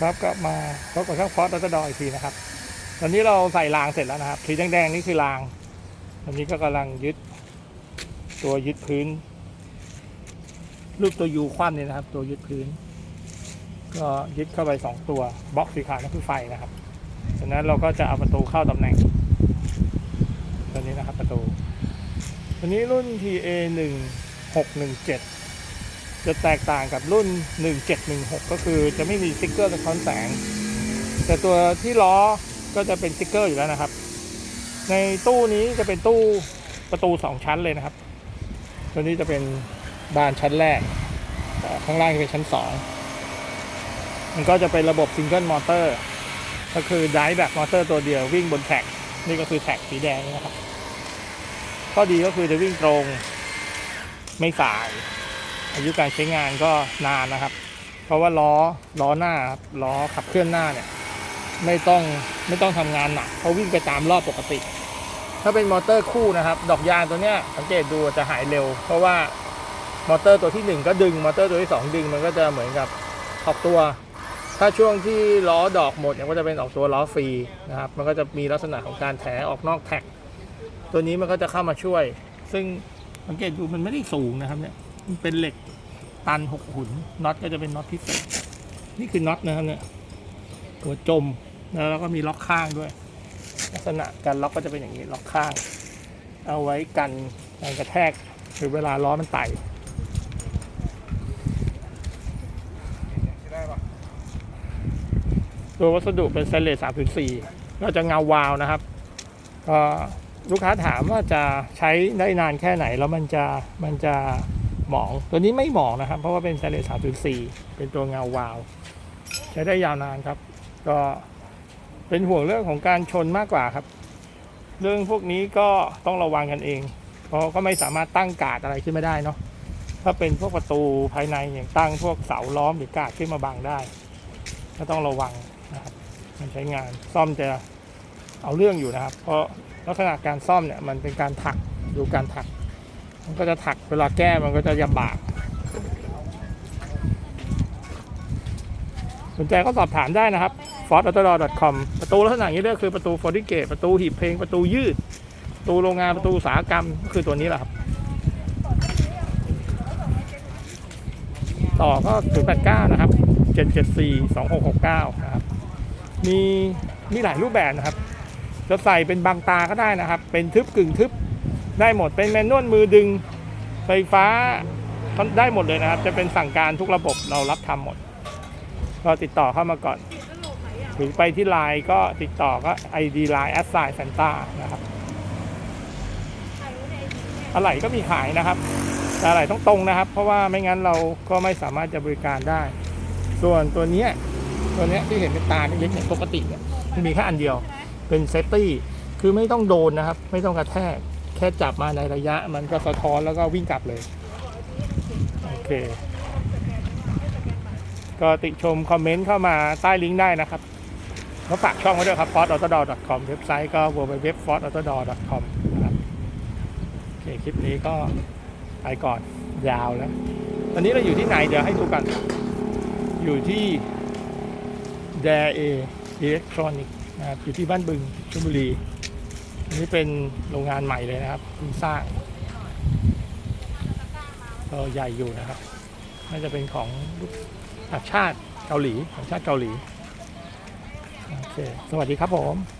ครับก็มาพบกับช่างฟอสรัตดอยอีกทีนะครับ ตอนนี้เราใส่รางเสร็จแล้วนะครับสีแดงๆนี่คือรางตอนนี้ก็กำลังยึด ตัวยึดพื้น รูปตัวยูคว่ำเนี่ยนะครับ ตัวยึดพื้น ก็ยึดเข้าไปสองตัวบล็อกสีขาวนั่นคือไฟนะครับจากนั้นเราก็จะเอาประตูเข้าตำแหน่ง ตัวนี้นะครับประตู ตัวนี้รุ่น TA 1 6 1 7 จะแตกต่างกับรุ่น 1716 ก็คือจะไม่มีสติ๊กเกอร์สะท้อนแสง แต่ตัวที่ล้อก็จะเป็นสติ๊กเกอร์อยู่แล้วนะครับ ในตู้นี้จะเป็นตู้ประตู 2 ชั้นเลยนะครับ ตัวนี้จะเป็นบานชั้นแรก ข้างล่างจะเป็นชั้น 2 มันก็จะเป็นระบบซิงเกิลมอเตอร์ ก็คือไดร์แบบมอเตอร์ตัวเดียววิ่งบนแท็ก นี่ก็คือแท็กสีแดงนะครับ ข้อดีก็คือจะวิ่งตรงไม่สาย อายุการใช้งานก็นานนะครับ เพราะว่าล้อล้อหน้าครับล้อขับเคลื่อนหน้าเนี่ยไม่ต้องไม่ต้องทำงานหนักเพราะวิ่งไปตามรอบปกติ ถ้าเป็นมอเตอร์คู่นะครับ ดอกยางตัวเนี้ยสังเกตดูจะหายเร็ว เพราะว่ามอเตอร์ตัวที่หนึ่งก็ดึงมอเตอร์ตัวที่สองดึงมันก็จะเหมือนกับออกตัว ถ้าช่วงที่ล้อดอกหมดเนี่ยก็จะเป็นออกตัวล้อฟรีนะครับ มันก็จะมีลักษณะของการแถออกนอกแท็ก ตัวนี้มันก็จะเข้ามาช่วย ซึ่งสังเกตดูมันไม่ได้สูงนะครับเนี่ย เป็นเหล็กตันหกหุนน็อตก็จะเป็นน็อตพิเศษนี่คือน็อตนะครับเนี่ยหัวจมแล้วเราก็มีล็อกข้างด้วย ลักษณะการล็อกก็จะเป็นอย่างนี้ล็อกข้าง เอาไว้กันการกระแทกหรือเวลาล้อมันไต่ตัววัสดุเป็นสเตนเลส3.4ก็จะเงาวาวนะครับก็ลูกค้าถามว่าจะใช้ได้นานแค่ไหนแล้วมันจะมันจะ หมอง ตัวนี้ไม่หมองนะครับ เพราะว่าเป็นสเตเลส3.4 เป็นตัวเงาวาว ใช้ได้ยาวนานครับ ก็เป็นห่วงเรื่องของการชนมากกว่าครับ เรื่องพวกนี้ก็ต้องระวังกันเอง เพราะก็ไม่สามารถตั้งกาดอะไรขึ้นมาได้เนาะถ้าเป็นพวกประตูภายในอย่างตั้งพวกเสาล้อมหรือกาดขึ้นมาบังได้ ก็ต้องระวังนะครับมันใช้งานซ่อมจะเอาเรื่องอยู่นะครับ เพราะลักษณะการซ่อมเนี่ยมันเป็นการถักดูการถัก มันก็จะถักเวลาแก้มันก็จะยำบากสนใจก็สอบถามได้นะครับ f o r d a u t o d o o r c o m ประตูลักษณะอย่างนี้ก็คือประตู f o r d i g a t e ประตูหีบเพลงประตูยืด ประตูโรงงานประตูอุตสาหกรรมก็คือตัวนี้แหละครับ ต่อก็089นะครับ774 2669นะครับ มีมีหลายรูปแบบนะครับจะใส่เป็นบางตาก็ได้นะครับ เป็นทึบกึ่งทึบ ได้หมดเป็นแมนนวลมือดึงไฟฟ้าได้หมดเลยนะครับ จะเป็นสั่งการทุกระบบเรารับทำหมด ก็ติดต่อเข้ามาก่อน หรือไปที่ไลน์ก็ติดต่อก็ ID Line แอดไซน์แฟนตานะครับอะไรก็มีขายนะครับแต่อะไรต้องตรงนะครับ เพราะว่าไม่งั้นเราก็ไม่สามารถจะบริการได้ ส่วนตัวเนี้ยตัวเนี้ยที่เห็นเป็นตาเล็กๆเนี่ยปกติเนี่ยมันมีแค่อันเดียวเป็นเซฟตี้คือไม่ต้องโดนนะครับ ไม่ต้องกระแทก แค่จับมาในระยะมันก็สะท้อนแล้วก็วิ่งกลับเลย โอเค ก็ติชมคอมเมนต์เข้ามาใต้ลิงก์ได้นะครับก็ฝากช่องไว้ด้วยครับ f o r d a u t o d o r c o m เว็บไซต์ก็ www f o r d a u t o d o r c o m นะครับโอเคคลิปนี้ก็ไปก่อนยาวแล้ว ตอนนี้เราอยู่ที่ไหนเดี๋ยวให้ดูกัน อยู่ที่ d a a Electronic นะครับอยู่ที่บ้านบึงชลบุรี นี่เป็นโรงงานใหม่เลยนะครับเพิ่งสร้างก็ใหญ่อยู่นะครับ น่าจะเป็นของต่างชาติเกาหลีของชาติเกาหลี โอเค สวัสดีครับผม